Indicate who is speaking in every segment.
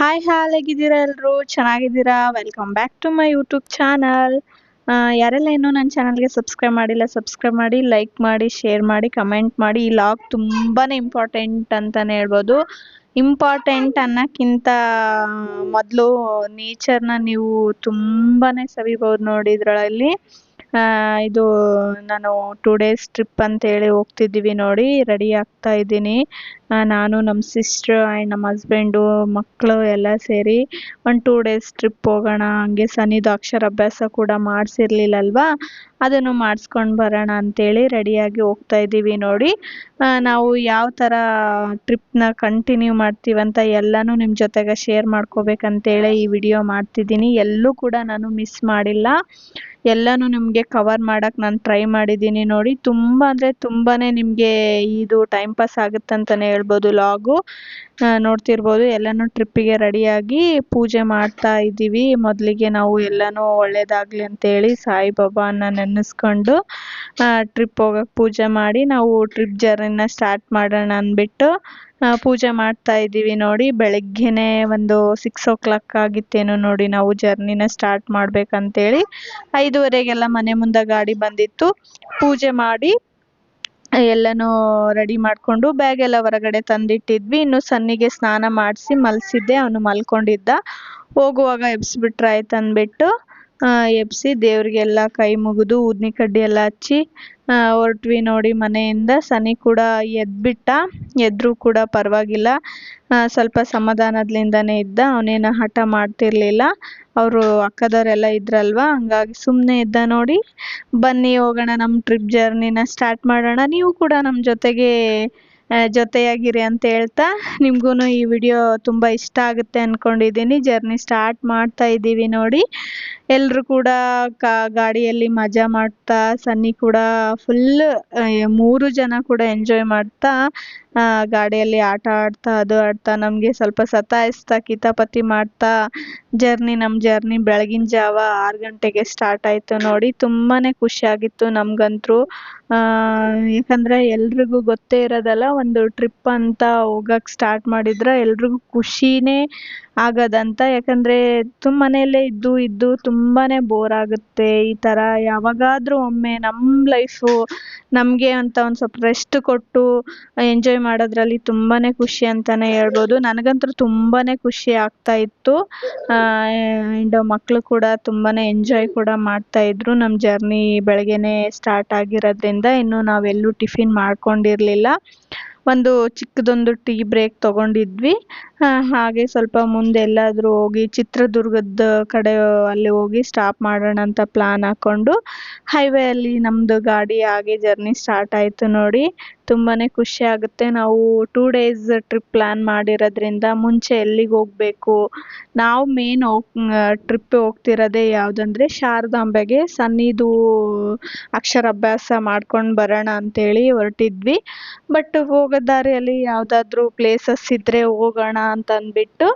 Speaker 1: Hi ಹಾಲ್ ಹೇಗಿದ್ದೀರಾ ಎಲ್ಲರೂ ಚೆನ್ನಾಗಿದ್ದೀರಾ? Welcome back to my YouTube channel ಯಾರೆಲ್ಲ ಇನ್ನೂ ನನ್ನ ಚಾನಲ್ಗೆ ಸಬ್ಸ್ಕ್ರೈಬ್ ಮಾಡಿಲ್ಲ ಸಬ್ಸ್ಕ್ರೈಬ್ ಮಾಡಿ ಲೈಕ್ ಮಾಡಿ ಶೇರ್ ಮಾಡಿ ಕಮೆಂಟ್ ಮಾಡಿ. ಈ ಲಾಗ್ ತುಂಬಾ ಇಂಪಾರ್ಟೆಂಟ್ ಅಂತಲೇ ಹೇಳ್ಬೋದು. ಇಂಪಾರ್ಟೆಂಟ್ ಅನ್ನೋಕ್ಕಿಂತ ಮೊದಲು ನೇಚರ್ನ ನೀವು ತುಂಬಾ ಸವಿಬೋದು ನೋಡಿ ಇದರಲ್ಲಿ ಇದು ನಾನು ಟೂ ಡೇಸ್ ಟ್ರಿಪ್ ಅಂತೇಳಿ ಹೋಗ್ತಿದ್ದೀವಿ ನೋಡಿ ರೆಡಿ ಆಗ್ತಾ ಇದ್ದೀನಿ. ನಾನು ನಮ್ಮ ಸಿಸ್ಟ್ರು ಆ್ಯಂಡ್ ನಮ್ಮ ಹಸ್ಬೆಂಡು ಮಕ್ಕಳು ಎಲ್ಲ ಸೇರಿ ಒಂದು ಟೂ ಡೇಸ್ ಟ್ರಿಪ್ ಹೋಗೋಣ. ಹಂಗೆ ಸನಿದು ಅಕ್ಷರಾಭ್ಯಾಸ ಕೂಡ ಮಾಡಿಸಿರ್ಲಿಲ್ಲಲ್ವಾ? ಅದನ್ನು ಮಾಡಿಸ್ಕೊಂಡು ಬರೋಣ ಅಂತೇಳಿ ರೆಡಿಯಾಗಿ ಹೋಗ್ತಾ ಇದ್ದೀವಿ ನೋಡಿ. ನಾವು ಯಾವ ಥರ ಟ್ರಿಪ್ನ ಕಂಟಿನ್ಯೂ ಮಾಡ್ತೀವಂತ ಎಲ್ಲನೂ ನಿಮ್ಮ ಜೊತೆಗೆ ಶೇರ್ ಮಾಡ್ಕೋಬೇಕಂತೇಳಿ ಈ ವಿಡಿಯೋ ಮಾಡ್ತಿದ್ದೀನಿ. ಎಲ್ಲೂ ಕೂಡ ನಾನು ಮಿಸ್ ಮಾಡಿಲ್ಲ. ಎಲ್ಲನೂ ನಿಮಗೆ ಕವರ್ ಮಾಡೋಕ್ಕೆ ನಾನು ಟ್ರೈ ಮಾಡಿದ್ದೀನಿ ನೋಡಿ. ತುಂಬ ಅಂದರೆ ತುಂಬಾ ನಿಮಗೆ ಇದು ಟೈಮ್ ಪಾಸ್ ಆಗುತ್ತೆ ಅಂತಲೇ ಹೇಳ್ಬೋದು ಲಾಗು ನೋಡ್ತಿರ್ಬೋದು. ಎಲ್ಲನೂ ಟ್ರಿಪ್ಪಿಗೆ ರೆಡಿಯಾಗಿ ಪೂಜೆ ಮಾಡ್ತಾ ಇದ್ದೀವಿ. ಮೊದಲಿಗೆ ನಾವು ಎಲ್ಲನೂ ಒಳ್ಳೇದಾಗಲಿ ಅಂತೇಳಿ ಸಾಯಿಬಾಬಾನ ನೆನೆಸ್ಕೊಂಡು ಟ್ರಿಪ್ ಹೋಗಕ್ಕೆ ಪೂಜೆ ಮಾಡಿ ನಾವು ಟ್ರಿಪ್ ಜರ್ನಿನ ಸ್ಟಾರ್ಟ್ ಮಾಡೋಣ ಅಂದ್ಬಿಟ್ಟು ಪೂಜೆ ಮಾಡ್ತಾ ಇದ್ದೀವಿ ನೋಡಿ. ಬೆಳಗ್ಗೆನೇ ಒಂದು ಸಿಕ್ಸ್ ಓ ಕ್ಲಾಕ್ ಆಗಿತ್ತೇನೋ ನೋಡಿ ನಾವು ಜರ್ನಿನ ಸ್ಟಾರ್ಟ್ ಮಾಡ್ಬೇಕಂತೇಳಿ. ಐದುವರೆಗೆಲ್ಲ ಮನೆ ಮುಂದೆ ಗಾಡಿ ಬಂದಿತ್ತು. ಪೂಜೆ ಮಾಡಿ ಎಲ್ಲನೂ ರೆಡಿ ಮಾಡಿಕೊಂಡು ಬ್ಯಾಗ್ ಎಲ್ಲ ಹೊರಗಡೆ ತಂದಿಟ್ಟಿದ್ವಿ. ಇನ್ನು ಸನ್ನಿಗೆ ಸ್ನಾನ ಮಾಡಿಸಿ ಮಲ್ಸಿದ್ದೆ. ಅವನು ಮಲ್ಕೊಂಡಿದ್ದ. ಹೋಗುವಾಗ ಎಬ್ಸ್ಬಿಟ್ರೆ ಆಯ್ತು ಅಂದ್ಬಿಟ್ಟು ಎಬ್ಸಿ ದೇವರಿಗೆಲ್ಲ ಕೈ ಮುಗಿದು ಊದಿನ ಕಡ್ಡಿ ಎಲ್ಲ ಹಚ್ಚಿ ಹೊರಟ್ವಿ ನೋಡಿ ಮನೆಯಿಂದ. ಸನಿ ಕೂಡ ಎದ್ಬಿಟ್ಟ. ಎದ್ದರೂ ಕೂಡ ಪರವಾಗಿಲ್ಲ. ಸ್ವಲ್ಪ ಸಮಾಧಾನದಿಂದನೇ ಇದ್ದ. ಅವನೇನು ಹಠ ಮಾಡ್ತಿರಲಿಲ್ಲ. ಅವರು ಅಕ್ಕದವರೆಲ್ಲ ಇದ್ರಲ್ವ? ಹಂಗಾಗಿ ಸುಮ್ಮನೆ ಇದ್ದ ನೋಡಿ. ಬನ್ನಿ ಹೋಗೋಣ ನಮ್ಮ ಟ್ರಿಪ್ ಜರ್ನಿನ ಸ್ಟಾರ್ಟ್ ಮಾಡೋಣ. ನೀವು ಕೂಡ ನಮ್ಮ ಜೊತೆಗೆ ಜೊತೆಯಾಗಿರಿ ಅಂತ ಹೇಳ್ತಾ. ನಿಮಗೂ ಈ ವಿಡಿಯೋ ತುಂಬ ಇಷ್ಟ ಆಗುತ್ತೆ ಅಂದ್ಕೊಂಡಿದ್ದೀನಿ ಜರ್ನಿ ಸ್ಟಾರ್ಟ್ ಮಾಡ್ತಾ ಇದ್ದೀವಿ ನೋಡಿ. ಎಲ್ಲರೂ ಕೂಡ ಕಾ, ಗಾಡಿಯಲ್ಲಿ ಮಜಾ ಮಾಡ್ತಾ, ಸನ್ನಿ ಕೂಡ ಫುಲ್ ಮೂರು ಜನ ಕೂಡ ಎಂಜಾಯ್ ಮಾಡ್ತಾ ಗಾಡಿಯಲ್ಲಿ ಆಟ ಆಡ್ತಾ, ಅದು ಆಡ್ತಾ, ನಮಗೆ ಸ್ವಲ್ಪ ಸತಾಯಿಸ್ತಾ, ಕಿತಾಪತಿ ಮಾಡ್ತಾ ಜರ್ನಿ ನಮ್ಮ ಜರ್ನಿ ಬೆಳಗಿನ ಜಾವ ಆರು ಗಂಟೆಗೆ ಸ್ಟಾರ್ಟ್ ಆಯಿತು ನೋಡಿ ತುಂಬಾ ಖುಷಿಯಾಗಿತ್ತು ನಮಗಂತೂ ಯಾಕಂದರೆ ಎಲ್ರಿಗೂ ಗೊತ್ತೇ ಇರೋದಲ್ಲ, ಒಂದು ಟ್ರಿಪ್ ಅಂತ ಹೋಗಕ್ಕೆ ಸ್ಟಾರ್ಟ್ ಮಾಡಿದ್ರೆ ಎಲ್ರಿಗೂ ಖುಷಿನೇ ಆಗೋದಂತ, ಯಾಕಂದರೆ ತುಂಬ ಮನೆಯಲ್ಲೇ ಇದ್ದು ಇದ್ದು, ತುಂಬಾ ಬೋರ್ ಆಗುತ್ತೆ. ಈ ಥರ ಯಾವಾಗಾದರೂ ಒಮ್ಮೆ ನಮ್ಮ ಲೈಫು ನಮಗೆ ಅಂತ ಒಂದು ಸ್ವಲ್ಪ ರೆಸ್ಟ್ ಕೊಟ್ಟು ಎಂಜಾಯ್ ಮಾಡೋದ್ರಲ್ಲಿ ತುಂಬಾ ಖುಷಿ ಅಂತಲೇ ಹೇಳ್ಬೋದು. ನನಗಂತೂ ತುಂಬಾ ಖುಷಿ ಆಗ್ತಾ ಇತ್ತು. ಆ್ಯಂಡ್ ಮಕ್ಕಳು ಕೂಡ ತುಂಬಾ ಎಂಜಾಯ್ ಕೂಡ ಮಾಡ್ತಾ ಇದ್ರು. ನಮ್ಮ ಜರ್ನಿ ಬೆಳಗ್ಗೆನೇ ಸ್ಟಾರ್ಟ್ ಆಗಿರೋದ್ರಿಂದ ಇನ್ನು ನಾವೆಲ್ಲೂ ಟಿಫಿನ್ ಮಾಡ್ಕೊಂಡಿರಲಿಲ್ಲ. ಒಂದು ಚಿಕ್ಕದೊಂದು ಟೀ ಬ್ರೇಕ್ ತೊಗೊಂಡಿದ್ವಿ. ಹಾಗೆ ಸ್ವಲ್ಪ ಮುಂದೆ ಎಲ್ಲಾದರೂ ಹೋಗಿ ಚಿತ್ರದುರ್ಗದ ಕಡೆ ಅಲ್ಲಿ ಹೋಗಿ ಸ್ಟಾಪ್ ಮಾಡೋಣ ಅಂತ ಪ್ಲ್ಯಾನ್ ಹಾಕ್ಕೊಂಡು ಹೈವೇಯಲ್ಲಿ ನಮ್ಮದು ಗಾಡಿ ಹಾಗೆ ಜರ್ನಿ ಸ್ಟಾರ್ಟ್ ಆಯಿತು ನೋಡಿ. ತುಂಬಾ ಖುಷಿ ಆಗುತ್ತೆ. ನಾವು ಟೂ ಡೇಸ್ ಟ್ರಿಪ್ ಪ್ಲ್ಯಾನ್ ಮಾಡಿರೋದ್ರಿಂದ ಮುಂಚೆ ಎಲ್ಲಿಗೆ ಹೋಗಬೇಕು, ನಾವು ಮೇನ್ ಹೋಗ್ ಟ್ರಿಪ್ ಹೋಗ್ತಿರೋದೇ ಯಾವುದಂದ್ರೆ ಶಾರದಾಂಬೆಗೆ ಸನ್ನಿದು ಅಕ್ಷರಾಭ್ಯಾಸ ಮಾಡ್ಕೊಂಡು ಬರೋಣ ಅಂತೇಳಿ ಹೊರಟಿದ್ವಿ. ಬಟ್ ಹೋಗೋ ದಾರಿಯಲ್ಲಿ ಯಾವುದಾದ್ರೂ ಪ್ಲೇಸಸ್ ಇದ್ದರೆ ಹೋಗೋಣ ಅಂತ ಅಂದ್ಬಿಟ್ಟು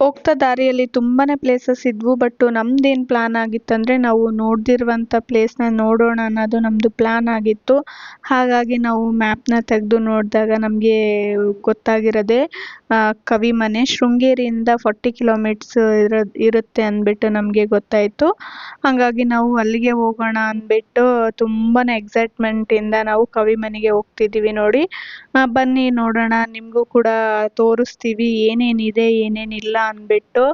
Speaker 1: ಹೋಗ್ತಾ ದಾರಿಯಲ್ಲಿ ತುಂಬಾ ಪ್ಲೇಸಸ್ ಇದ್ವು ಬಟ್ ನಮ್ದೇನು ಪ್ಲ್ಯಾನ್ ಆಗಿತ್ತಂದರೆ ನಾವು ನೋಡ್ದಿರುವಂಥ ಪ್ಲೇಸ್ನ ನೋಡೋಣ ಅನ್ನೋದು ನಮ್ಮದು ಪ್ಲ್ಯಾನ್ ಆಗಿತ್ತು. ಹಾಗಾಗಿ ನಾವು ಮ್ಯಾಪ್ನ ತೆಗೆದು ನೋಡಿದಾಗ ನಮಗೆ ಗೊತ್ತಾಗಿರೋದೇ ಕವಿಮನೆ ಶೃಂಗೇರಿಯಿಂದ ಫಾರ್ಟಿ ಕಿಲೋಮೀಟ್ಸ್ ಇರೋ, ಇರುತ್ತೆ ಅಂದ್ಬಿಟ್ಟು ನಮಗೆ ಗೊತ್ತಾಯಿತು. ಹಾಗಾಗಿ ನಾವು ಅಲ್ಲಿಗೆ ಹೋಗೋಣ ಅಂದ್ಬಿಟ್ಟು ತುಂಬಾ ಎಕ್ಸೈಟ್ಮೆಂಟಿಂದ ನಾವು ಕವಿಮನೆಗೆ ಹೋಗ್ತಿದ್ದೀವಿ ನೋಡಿ. ಬನ್ನಿ ನೋಡೋಣ, ನಿಮಗೂ ಕೂಡ ತೋರಿಸ್ತೀವಿ, ಏನೇನಿದೆ, ಏನೇನಿಲ್ಲ ಅಂದ್ಬಿಟ್ಟು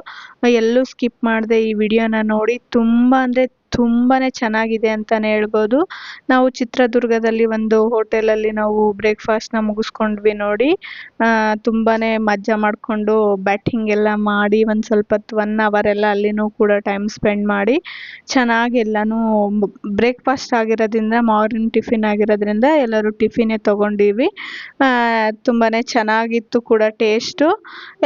Speaker 1: ಎಲ್ಲೂ ಸ್ಕಿಪ್ ಮಾಡದೆ ಈ ವಿಡಿಯೋನ ನೋಡಿ ತುಂಬ ಅಂದರೆ ತುಂಬಾ ಚೆನ್ನಾಗಿದೆ ಅಂತಲೇ ಹೇಳ್ಬೋದು. ನಾವು ಚಿತ್ರದುರ್ಗದಲ್ಲಿ ಒಂದು ಹೋಟೆಲಲ್ಲಿ ನಾವು ಬ್ರೇಕ್ಫಾಸ್ಟ್ನ ಮುಗಿಸ್ಕೊಂಡ್ವಿ ನೋಡಿ. ತುಂಬಾ ಮಜಾ ಮಾಡಿಕೊಂಡು ಬ್ಯಾಟಿಂಗ್ ಎಲ್ಲ ಮಾಡಿ ಒಂದು ಸ್ವಲ್ಪ ಹೊತ್ತು ಒನ್ ಅವರ್ ಎಲ್ಲ ಅಲ್ಲಿನೂ ಕೂಡ ಟೈಮ್ ಸ್ಪೆಂಡ್ ಮಾಡಿ. ಚೆನ್ನಾಗಿ ಎಲ್ಲನೂ ಬ್ರೇಕ್ಫಾಸ್ಟ್ ಆಗಿರೋದ್ರಿಂದ ಮಾರ್ನಿಂಗ್ ಟಿಫಿನ್ ಆಗಿರೋದ್ರಿಂದ ಎಲ್ಲರೂ ಟಿಫಿನೇ ತೊಗೊಂಡಿವಿ. ತುಂಬಾ ಚೆನ್ನಾಗಿತ್ತು ಕೂಡ ಟೇಸ್ಟು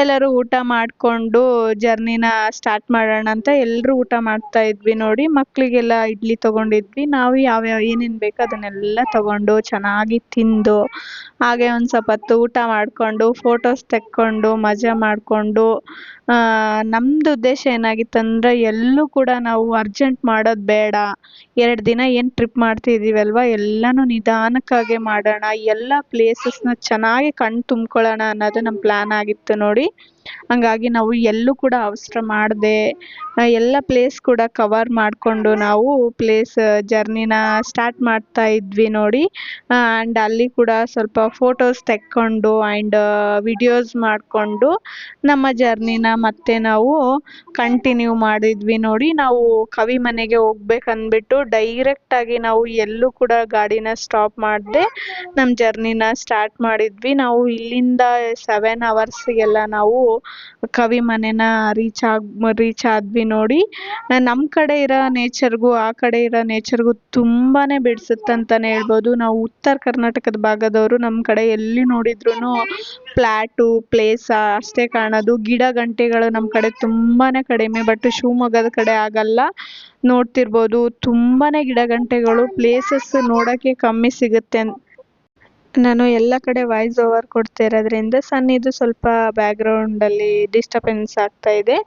Speaker 1: ಎಲ್ಲರೂ ಊಟ ಮಾಡಿಕೊಂಡು ಜರ್ನಿನ ಸ್ಟಾರ್ಟ್ ಮಾಡೋಣ ಅಂತ ಎಲ್ಲರೂ ಊಟ ಮಾಡ್ತಾ ಇದ್ವಿ ನೋಡಿ. ಮಕ್ಕಳಿಗೆಲ್ಲ ಇಡ್ಲಿ ತಗೊಂಡಿದ್ವಿ. ನಾವು ಯಾವ್ಯಾವ ಏನೇನು ಬೇಕೋ ಅದನ್ನೆಲ್ಲ ತಗೊಂಡು ಚೆನ್ನಾಗಿ ತಿಂದು, ಹಾಗೆ ಒಂದು ಸ್ವಲ್ಪ ಹೊತ್ತು ಊಟ ಮಾಡಿಕೊಂಡು ಫೋಟೋಸ್ ತೆಕ್ಕೊಂಡು, ಮಜಾ ಮಾಡಿಕೊಂಡು ನಮ್ಮದು ಉದ್ದೇಶ ಏನಾಗಿತ್ತಂದರೆ ಎಲ್ಲೂ ಕೂಡ ನಾವು ಅರ್ಜೆಂಟ್ ಮಾಡೋದು ಬೇಡ. ಎರಡು ದಿನ ಏನು ಟ್ರಿಪ್ ಮಾಡ್ತಿದ್ದೀವಲ್ವ ಎಲ್ಲನೂ ನಿಧಾನಕ್ಕಾಗೆ ಮಾಡೋಣ. ಎಲ್ಲ ಪ್ಲೇಸಸ್ನ ಚೆನ್ನಾಗಿ ಕಣ್ಣು ತುಂಬ್ಕೊಳ್ಳೋಣ ಅನ್ನೋದು ನಮ್ಮ ಪ್ಲ್ಯಾನ್ ಆಗಿತ್ತು ನೋಡಿ. ಹಂಗಾಗಿ ನಾವು ಎಲ್ಲೂ ಕೂಡ ಅವಸರ ಮಾಡದೆ. ಎಲ್ಲ ಪ್ಲೇಸ್ ಕೂಡ ಕವರ್ ಮಾಡಿಕೊಂಡು ನಾವು ಪ್ಲೇಸ್ ಜರ್ನಿನ ಸ್ಟಾರ್ಟ್ ಮಾಡ್ತಾ ಇದ್ವಿ ನೋಡಿ. ಆ್ಯಂಡ್ ಅಲ್ಲಿ ಕೂಡ ಸ್ವಲ್ಪ ಫೋಟೋಸ್ ತೆಕ್ಕೊಂಡು ಆ್ಯಂಡ್ ವಿಡಿಯೋಸ್ ಮಾಡಿಕೊಂಡು ನಮ್ಮ ಜರ್ನಿನ ಮತ್ತೆ ನಾವು ಕಂಟಿನ್ಯೂ ಮಾಡಿದ್ವಿ ನೋಡಿ. ನಾವು ಕವಿ ಮನೆಗೆ ಹೋಗ್ಬೇಕಂದ್ಬಿಟ್ಟು ಡೈರೆಕ್ಟಾಗಿ ನಾವು ಎಲ್ಲೂ ಕೂಡ ಗಾಡಿನ ಸ್ಟಾಪ್ ಮಾಡದೆ ನಮ್ಮ ಜರ್ನಿನ ಸ್ಟಾರ್ಟ್ ಮಾಡಿದ್ವಿ. ನಾವು ಇಲ್ಲಿಂದ ಸೆವೆನ್ ಅವರ್ಸಿಗೆಲ್ಲ ನಾವು ಕವಿ ಮನೆನ ರೀಚ್ ಆಗ್ ರೀಚ್ ಆದ್ವಿ ನೋಡಿ. ನಮ್ಮ ಕಡೆ ಇರೋ ನೇಚರ್ಗೂ ಆ ಕಡೆ ಇರೋ ನೇಚರ್ಗೂ ತುಂಬಾ ಬಿಡಿಸುತ್ತಂತಲೇ ಹೇಳ್ಬೋದು. ನಾವು ಉತ್ತರ ಕರ್ನಾಟಕದ ಭಾಗದವರು ನಮ್ಮ ಕಡೆ ಎಲ್ಲಿ ನೋಡಿದ್ರೂ ಫ್ಲ್ಯಾಟು ಪ್ಲೇಸ ಅಷ್ಟೇ ಕಾಣೋದು. ಗಿಡ ಗಂಟೆಗಳು ನಮ್ಮ ಕಡೆ ತುಂಬಾ ಕಡಿಮೆ ಬಟ್ ಶಿವಮೊಗ್ಗದ ಕಡೆ ಆಗಲ್ಲ. ನೋಡ್ತಿರ್ಬೋದು ತುಂಬಾ ಗಿಡ ಗಂಟೆಗಳು ಪ್ಲೇಸಸ್ ನೋಡೋಕ್ಕೆ ಕಮ್ಮಿ ಸಿಗುತ್ತೆ. ನಾನು ಎಲ್ಲ ಕಡೆ ವಾಯ್ಸ್ ಓವರ್ ಕೊಡ್ತಾ ಇರೋದ್ರಿಂದ ಇದು ಸ್ವಲ್ಪ ಬ್ಯಾಕ್ಗ್ರೌಂಡಲ್ಲಿ ಡಿಸ್ಟರ್ಬೆನ್ಸ್ ಆಗ್ತಾ ಇದೆ.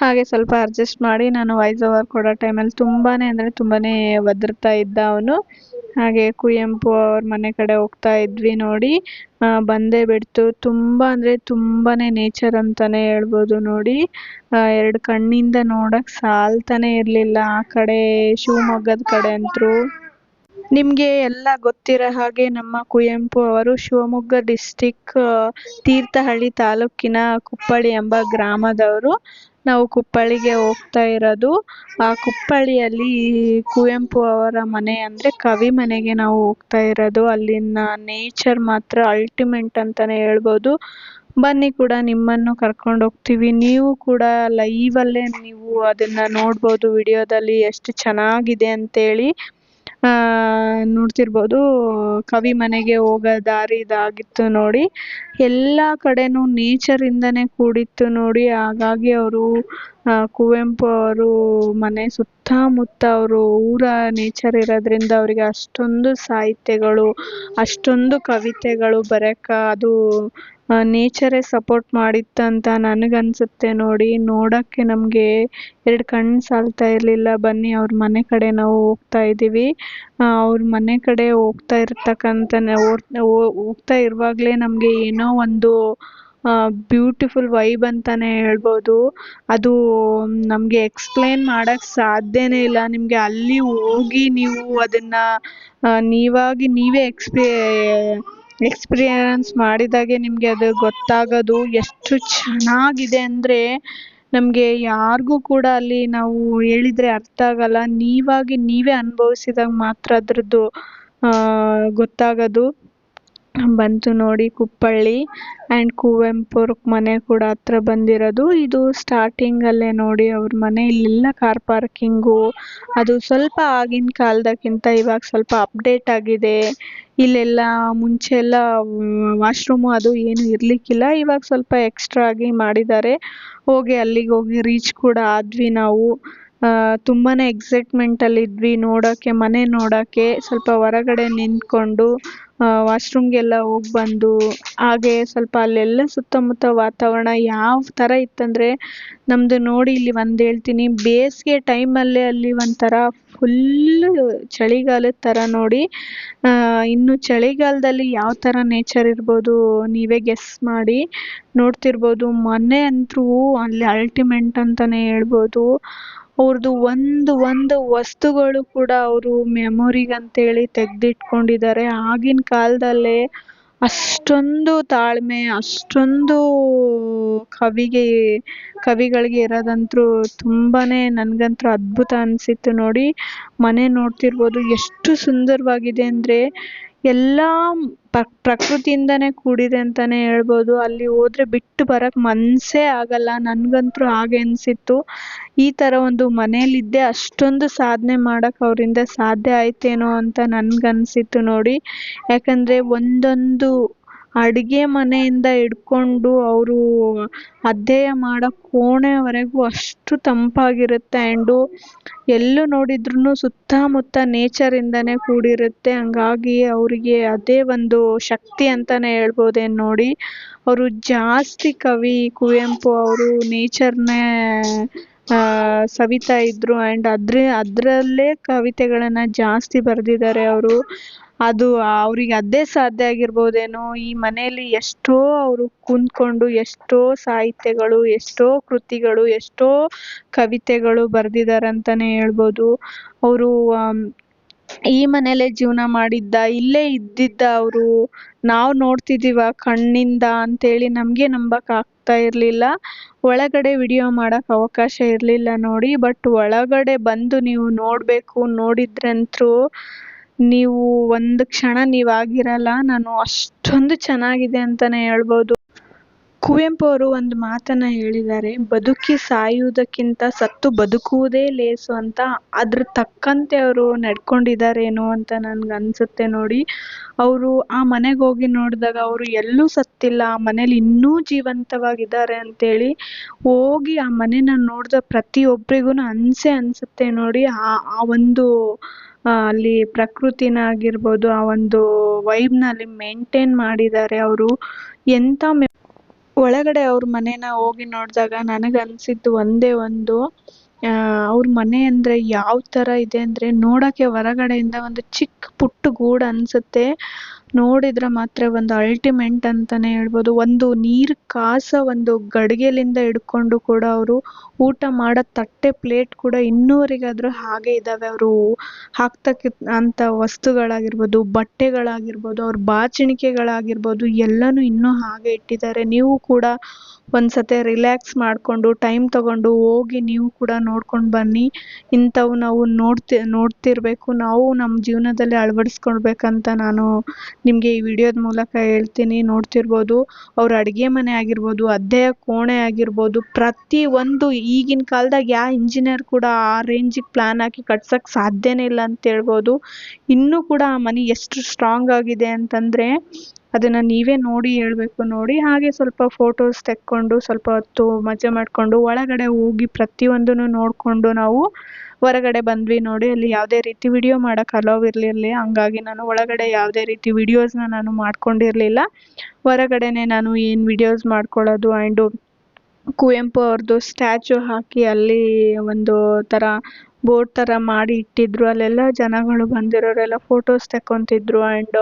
Speaker 1: ಹಾಗೆ ಸ್ವಲ್ಪ ಅಡ್ಜಸ್ಟ್ ಮಾಡಿ ನಾನು ವಾಯ್ಸ್ ಓವರ್ ಕೊಡೋ ಟೈಮಲ್ಲಿ ತುಂಬಾ ಅಂದರೆ ತುಂಬಾ ಒದರ್ತಾ ಇದ್ದ ಅವನು. ಹಾಗೆ ಕುವೆಂಪು ಅವ್ರ ಮನೆ ಕಡೆ ಹೋಗ್ತಾ ಇದ್ವಿ ನೋಡಿ. ಬಂದೇ ಬಿಡ್ತು. ತುಂಬ ಅಂದರೆ ತುಂಬಾ ನೇಚರ್ ಅಂತಲೇ ಹೇಳ್ಬೋದು ನೋಡಿ. ಎರಡು ಕಣ್ಣಿಂದ ನೋಡೋಕ್ಕೆ ಸಾಲ್ತಾನೆ ಇರಲಿಲ್ಲ. ಆ ಕಡೆ ಶಿವಮೊಗ್ಗದ ಕಡೆ ಅಂತೂ. ನಿಮಗೆ ಎಲ್ಲ ಗೊತ್ತಿರೋ ಹಾಗೆ ನಮ್ಮ ಕುವೆಂಪು ಅವರು ಶಿವಮೊಗ್ಗ ಡಿಸ್ಟಿಕ್ ತೀರ್ಥಹಳ್ಳಿ ತಾಲೂಕಿನ ಕುಪ್ಪಳ್ಳಿ ಎಂಬ ಗ್ರಾಮದವರು. ನಾವು ಕುಪ್ಪಳಿಗೆ ಹೋಗ್ತಾ ಇರೋದು. ಆ ಕುಪ್ಪಳಿಯಲ್ಲಿ ಕುವೆಂಪು ಅವರ ಮನೆ ಅಂದರೆ ಕವಿ ಮನೆಗೆ ನಾವು ಹೋಗ್ತಾ ಇರೋದು. ಅಲ್ಲಿನ ನೇಚರ್ ಮಾತ್ರ ಅಲ್ಟಿಮೇಟ್ ಅಂತಲೇ ಹೇಳ್ಬೋದು. ಬನ್ನಿ ಕೂಡ ನಿಮ್ಮನ್ನು ಕರ್ಕೊಂಡು ಹೋಗ್ತೀವಿ. ನೀವು ಕೂಡ ಲೈವಲ್ಲೇ ನೀವು ಅದನ್ನು ನೋಡ್ಬೋದು. ವಿಡಿಯೋದಲ್ಲಿ ಎಷ್ಟು ಚೆನ್ನಾಗಿದೆ ಅಂತೇಳಿ. ನೋಡ್ತಿರ್ಬೋದು. ಕವಿ ಮನೆಗೆ ಹೋಗೋ ದಾರಿ ಇದಾಗಿತ್ತು ನೋಡಿ. ಎಲ್ಲ ಕಡೆನೂ ನೇಚರಿಂದನೇ ಕೂಡಿತ್ತು ನೋಡಿ. ಹಾಗಾಗಿ ಅವರು ಕುವೆಂಪು ಅವರು, ಮನೆ ಸುತ್ತಮುತ್ತ ಅವರು, ಊರ ನೇಚರ್ ಇರೋದ್ರಿಂದ ಅವರಿಗೆ ಅಷ್ಟೊಂದು ಸಾಹಿತ್ಯಗಳು, ಅಷ್ಟೊಂದು ಕವಿತೆಗಳು ಬರೆಯೋಕ್ಕೆ ಅದು ನೇಚರೇ ಸಪೋರ್ಟ್ ಮಾಡಿತ್ತಂತ ನನಗನ್ಸುತ್ತೆ ನೋಡಿ. ನೋಡೋಕ್ಕೆ ನಮಗೆ ಎರಡು ಕಣ್ಣು ಸಾಲ್ತಾ ಇರಲಿಲ್ಲ. ಬನ್ನಿ, ಅವ್ರ ಮನೆ ಕಡೆ ನಾವು ಹೋಗ್ತಾ ಇದ್ದೀವಿ. ಅವ್ರ ಮನೆ ಕಡೆ ಹೋಗ್ತಾ ಇರ್ತಕ್ಕಂಥ ಹೋಗ್ತಾ ಇರುವಾಗಲೇ ನಮಗೆ ಏನೋ ಒಂದು ಬ್ಯೂಟಿಫುಲ್ ವೈಬ್ ಅಂತಲೇ ಹೇಳ್ಬೋದು. ಅದು ನಮಗೆ ಎಕ್ಸ್ಪ್ಲೇನ್ ಮಾಡೋಕ್ಕೆ ಸಾಧ್ಯನೇ ಇಲ್ಲ. ನಿಮಗೆ ಅಲ್ಲಿ ಹೋಗಿ ನೀವು ಅದನ್ನು ನೀವಾಗಿ ನೀವೇ ಎಕ್ಸ್ಪೀ ಎಕ್ಸ್ಪೀರಿಯನ್ಸ್ ಮಾಡಿದಾಗೆ ನಿಮಗೆ ಅದು ಗೊತ್ತಾಗೋದು ಎಷ್ಟು ಚೆನ್ನಾಗಿದೆ ಅಂದರೆ ನಮಗೆ ಯಾರಿಗೂ ಕೂಡ ಅಲ್ಲಿ ನಾವು ಹೇಳಿದ್ರೆ ಅರ್ಥ ಆಗೋಲ್ಲ. ನೀವಾಗಿ ನೀವೇ ಅನುಭವಿಸಿದಾಗ ಮಾತ್ರ ಅದರದ್ದು ಗೊತ್ತಾಗೋದು. ಬಂತು ನೋಡಿ ಕುಪ್ಪಳ್ಳಿ ಆ್ಯಂಡ್ ಕುವೆಂಪು ಅವ್ರ ಮನೆ ಕೂಡ ಹತ್ರ ಬಂದಿರೋದು. ಇದು ಸ್ಟಾರ್ಟಿಂಗಲ್ಲೇ ನೋಡಿ ಅವ್ರ ಮನೆ. ಇಲ್ಲೆಲ್ಲ ಕಾರ್ ಪಾರ್ಕಿಂಗು ಅದು ಸ್ವಲ್ಪ ಆಗಿನ ಕಾಲದಕ್ಕಿಂತ ಇವಾಗ ಸ್ವಲ್ಪ ಅಪ್ಡೇಟ್ ಆಗಿದೆ. ಇಲ್ಲೆಲ್ಲ ಮುಂಚೆ ಎಲ್ಲ ವಾಶ್ರೂಮು ಅದು ಏನು ಇರಲಿಕ್ಕಿಲ್ಲ. ಇವಾಗ ಸ್ವಲ್ಪ ಎಕ್ಸ್ಟ್ರಾ ಆಗಿ ಮಾಡಿದ್ದಾರೆ. ಹೋಗಿ ಅಲ್ಲಿಗೆ ಹೋಗಿ ರೀಚ್ ಕೂಡ ಆದ್ವಿ ನಾವು. ತುಂಬಾ ಎಕ್ಸೈಟ್ಮೆಂಟಲ್ಲಿ ಇದ್ವಿ ನೋಡೋಕ್ಕೆ ಮನೆ ನೋಡೋಕ್ಕೆ ಸ್ವಲ್ಪ ಹೊರಗಡೆ ನಿಂತ್ಕೊಂಡು ವಾಶ್ರೂಮ್ಗೆಲ್ಲ ಹೋಗಿ ಬಂದು, ಹಾಗೆ ಸ್ವಲ್ಪ ಅಲ್ಲೆಲ್ಲ ಸುತ್ತಮುತ್ತ ವಾತಾವರಣ ಯಾವ ಥರ ಇತ್ತಂದರೆ ನಮ್ಮದು ನೋಡಿ ಇಲ್ಲಿ ಒಂದು ಹೇಳ್ತೀನಿ, ಬೇಸಿಗೆ ಟೈಮಲ್ಲೇ ಅಲ್ಲಿ ಒಂಥರ ಫುಲ್ಲು ಚಳಿಗಾಲದ ಥರ ನೋಡಿ ಇನ್ನು ಚಳಿಗಾಲದಲ್ಲಿ ಯಾವ ಥರ ನೇಚರ್ ಇರ್ಬೋದು ನೀವೇ ಗೆಸ್ ಮಾಡಿ, ನೋಡ್ತಿರ್ಬೋದು. ಮನೆ ಅಂತೂ ಅಲ್ಲಿ ಅಲ್ಟಿಮೇಟ್ ಅಂತಲೇ ಹೇಳ್ಬೋದು. ಅವ್ರದ್ದು ಒಂದು ಒಂದು ವಸ್ತುಗಳು ಕೂಡ ಅವರು ಮೆಮೊರಿಗಂತೇಳಿ ತೆಗೆದಿಟ್ಕೊಂಡಿದ್ದಾರೆ. ಆಗಿನ ಕಾಲದಲ್ಲೇ ಅಷ್ಟೊಂದು ತಾಳ್ಮೆ, ಅಷ್ಟೊಂದು ಕವಿಗೆ, ಕವಿಗಳಿಗೆ ಇರೋದಂತೂ ತುಂಬಾ ನನಗಂತೂ ಅದ್ಭುತ ಅನಿಸಿತ್ತು ನೋಡಿ. ಮನೆ ನೋಡ್ತಿರ್ಬೋದು, ಎಷ್ಟು ಸುಂದರವಾಗಿದೆ ಅಂದರೆ ಎಲ್ಲ ಪ್ರಕೃತಿಯಿಂದನೇ ಕೂಡಿದೆ ಅಂತಲೇ ಹೇಳ್ಬೋದು. ಅಲ್ಲಿ ಹೋದ್ರೆ ಬಿಟ್ಟು ಬರಕ್ಕೆ ಮನಸ್ಸೇ ಆಗಲ್ಲ. ನನಗಂತೂ ಹಾಗೆ ಅನಿಸಿತ್ತು. ಈ ಥರ ಒಂದು ಮನೆಯಲ್ಲಿದ್ದೇ ಅಷ್ಟೊಂದು ಸಾಧನೆ ಮಾಡೋಕ್ಕೆ ಅವರಿಂದ ಸಾಧ್ಯ ಆಯ್ತೇನೋ ಅಂತ ನನಗನ್ಸಿತ್ತು ನೋಡಿ. ಯಾಕಂದರೆ ಒಂದೊಂದು ಅಡುಗೆ ಮನೆಯಿಂದ ಹಿಡ್ಕೊಂಡು ಅವರು ಅಧ್ಯಯನ ಮಾಡೋ ಕೋಣೆವರೆಗೂ ಅಷ್ಟು ತಂಪಾಗಿರುತ್ತೆ ಆ್ಯಂಡು ಎಲ್ಲೂ ನೋಡಿದ್ರೂ ಸುತ್ತಮುತ್ತ ನೇಚರಿಂದನೇ ಕೂಡಿರುತ್ತೆ. ಹಂಗಾಗಿ ಅವರಿಗೆ ಅದೇ ಒಂದು ಶಕ್ತಿ ಅಂತಲೇ ಹೇಳ್ಬೋದೇನು ನೋಡಿ. ಅವರು ಜಾಸ್ತಿ ಕವಿ, ಕುವೆಂಪು ಅವರು ನೇಚರ್ನೇ ಸವಿತಾ ಇದ್ದರು ಆ್ಯಂಡ್ ಅದ್ರ, ಅದರಲ್ಲೇ ಕವಿತೆಗಳನ್ನು ಜಾಸ್ತಿ ಬರೆದಿದ್ದಾರೆ ಅವರು. ಅದು ಅವ್ರಿಗೆ ಅದೇ ಸಾಧ್ಯ ಆಗಿರ್ಬೋದೇನೋ, ಈ ಮನೆಯಲ್ಲಿ ಎಷ್ಟೋ ಅವರು ಕುಂತ್ಕೊಂಡು ಎಷ್ಟೋ ಸಾಹಿತ್ಯಗಳು, ಎಷ್ಟೋ ಕೃತಿಗಳು, ಎಷ್ಟೋ ಕವಿತೆಗಳು ಬರೆದಿದ್ದಾರೆ ಅಂತಲೇ ಹೇಳ್ಬೋದು. ಅವರು ಈ ಮನೆಯಲ್ಲೇ ಜೀವನ ಮಾಡಿದ್ದ, ಇಲ್ಲೇ ಇದ್ದಿದ್ದ ಅವರು, ನಾವು ನೋಡ್ತಿದ್ದೀವ ಕಣ್ಣಿಂದ ಅಂತೇಳಿ ನಮಗೆ ನಂಬಕ್ ಆಗ್ತಾ ಇರಲಿಲ್ಲ. ಒಳಗಡೆ ವಿಡಿಯೋ ಮಾಡಕ್ ಅವಕಾಶ ಇರಲಿಲ್ಲ ನೋಡಿ, ಬಟ್ ಒಳಗಡೆ ಬಂದು ನೀವು ನೋಡಬೇಕು ನೋಡಿದ್ರಂತೂ ನೀವು ಒಂದು ಕ್ಷಣ ನೀವಾಗಿರಲ್ಲ, ನಾನು ಅಷ್ಟೊಂದು ಚೆನ್ನಾಗಿದೆ ಅಂತಲೇ ಹೇಳ್ಬೋದು. ಕುವೆಂಪು ಅವರು ಒಂದು ಮಾತನ್ನ ಹೇಳಿದ್ದಾರೆ, ಬದುಕಿ ಸಾಯುವುದಕ್ಕಿಂತ ಸತ್ತು ಬದುಕುವುದೇ ಲೇಸು ಅಂತ, ಅದ್ರ ತಕ್ಕಂತೆ ಅವರು ನಡ್ಕೊಂಡಿದ್ದಾರೇನೋ ಅಂತ ನನ್ಗೆ ಅನ್ಸುತ್ತೆ ನೋಡಿ. ಅವರು ಆ ಮನೆಗೆ ಹೋಗಿ ನೋಡಿದಾಗ ಅವರು ಎಲ್ಲೂ ಸತ್ತಿಲ್ಲ, ಆ ಮನೇಲಿ ಇನ್ನೂ ಜೀವಂತವಾಗಿದ್ದಾರೆ ಅಂತೇಳಿ ಹೋಗಿ ಆ ಮನೇನ ನೋಡಿದ ಪ್ರತಿಯೊಬ್ಬರಿಗೂ ಅನ್ಸೇ ಅನಿಸುತ್ತೆ ನೋಡಿ. ಆ ಆ ಒಂದು ಅಲ್ಲಿ ಪ್ರಕೃತಿನ ಆಗಿರ್ಬೋದು ಆ ಒಂದು ವೈಬ್ನ ಅಲ್ಲಿ ಮೇಂಟೈನ್ ಮಾಡಿದ್ದಾರೆ ಅವರು. ಮೆ, ಒಳಗಡೆ ಅವ್ರ ಮನೇನ ಹೋಗಿ ನೋಡಿದಾಗ ನನಗೆ ಅನಿಸಿದ್ದು ಒಂದೇ ಒಂದು ಅವ್ರ ಮನೆ ಅಂದರೆ ಯಾವ ಥರ ಇದೆ ಅಂದರೆ ನೋಡೋಕ್ಕೆ ಹೊರಗಡೆಯಿಂದ ಒಂದು ಚಿಕ್ಕ ಪುಟ್ಟ ಗೂಡು ಅನಿಸುತ್ತೆ. ನೋಡಿದ್ರೆ ಮಾತ್ರ ಒಂದು ಅಲ್ಟಿಮೇಟ್ ಅಂತಲೇ ಹೇಳ್ಬೋದು. ಒಂದು ನೀರು ಕಾಸ ಒಂದು ಗಡಿಗೆಲಿಂದ ಹಿಡ್ಕೊಂಡು ಕೂಡ ಅವರು ಊಟ ಮಾಡೋ ತಟ್ಟೆ ಪ್ಲೇಟ್ ಕೂಡ ಇನ್ನೂವರೆಗಾದರೂ ಹಾಗೆ ಇದ್ದಾವೆ ಅವರು ಹಾಕ್ತಕ್ಕ ಅಂಥ ವಸ್ತುಗಳಾಗಿರ್ಬೋದು, ಬಟ್ಟೆಗಳಾಗಿರ್ಬೋದು, ಅವ್ರ ಬಾಚಣಿಕೆಗಳಾಗಿರ್ಬೋದು ಎಲ್ಲನೂ ಇನ್ನೂ ಹಾಗೆ ಇಟ್ಟಿದ್ದಾರೆ. ನೀವು ಕೂಡ ಒಂದ್ಸತಿ ರಿಲ್ಯಾಕ್ಸ್ ಮಾಡಿಕೊಂಡು ಟೈಮ್ ತಗೊಂಡು ಹೋಗಿ ನೀವು ಕೂಡ ನೋಡ್ಕೊಂಡು ಬನ್ನಿ. ಇಂಥವು ನಾವು ನೋಡ್ತಿ, ನೋಡ್ತಿರಬೇಕು. ನಾವು ನಮ್ಮ ಜೀವನದಲ್ಲಿ ಅಳವಡಿಸ್ಕೊಳ್ಬೇಕಂತ ನಾನು ನಿಮಗೆ ಈ ವಿಡಿಯೋದ ಮೂಲಕ ಹೇಳ್ತೀನಿ. ನೋಡ್ತಿರ್ಬೋದು, ಅವ್ರ ಅಡುಗೆ ಮನೆ ಆಗಿರ್ಬೋದು ಅದ್ದೆಯ ಕೋಣೆ ಆಗಿರ್ಬೋದು, ಪ್ರತಿ ಒಂದು ಈಗಿನ ಕಾಲದಾಗ ಯಾವ ಇಂಜಿನಿಯರ್ ಕೂಡ ಆ ರೇಂಜಿಗೆ ಪ್ಲ್ಯಾನ್ ಹಾಕಿ ಕಟ್ಸೋಕ್ಕೆ ಸಾಧ್ಯನೇ ಇಲ್ಲ ಅಂತ ಹೇಳ್ಬೋದು ಇನ್ನೂ ಕೂಡ ಆ ಮನೆ ಎಷ್ಟು ಸ್ಟ್ರಾಂಗ್ ಆಗಿದೆ ಅಂತಂದರೆ ಅದನ್ನು ನೀವೇ ನೋಡಿ ಹೇಳಬೇಕು, ನೋಡಿ ಹಾಗೆ ಸ್ವಲ್ಪ ಫೋಟೋಸ್ ತೆಕ್ಕೊಂಡು, ಸ್ವಲ್ಪ ಹೊತ್ತು ಮಜಾ ಮಾಡಿಕೊಂಡು, ಒಳಗಡೆ ಹೋಗಿ ಪ್ರತಿಯೊಂದನ್ನು ನೋಡಿಕೊಂಡು ನಾವು ಹೊರಗಡೆ ಬಂದ್ವಿ ನೋಡಿ. ಅಲ್ಲಿ ಯಾವುದೇ ರೀತಿ ವಿಡಿಯೋ ಮಾಡೋಕ್ಕೆ ಅಲೋವ್ ಇರಲಿಲ್ಲ. ಹಂಗಾಗಿ ನಾನು ಒಳಗಡೆ ಯಾವುದೇ ರೀತಿ ವಿಡಿಯೋಸ್ನ ನಾನು ಮಾಡ್ಕೊಂಡಿರಲಿಲ್ಲ. ಹೊರಗಡೆನೇ ನಾನು ಏನು ವಿಡಿಯೋಸ್ ಮಾಡ್ಕೊಳ್ಳೋದು ಆ್ಯಂಡು ಕುವೆಂಪು ಅವ್ರದ್ದು ಸ್ಟ್ಯಾಚು ಹಾಕಿ ಅಲ್ಲಿ ಒಂದು ಥರ ಬೋರ್ಡ್ ಥರ ಮಾಡಿ ಇಟ್ಟಿದ್ರು. ಅಲ್ಲೆಲ್ಲ ಜನಗಳು ಬಂದಿರೋರೆಲ್ಲ ಫೋಟೋಸ್ ತೆಕ್ಕೊತಿದ್ರು ಆ್ಯಂಡ್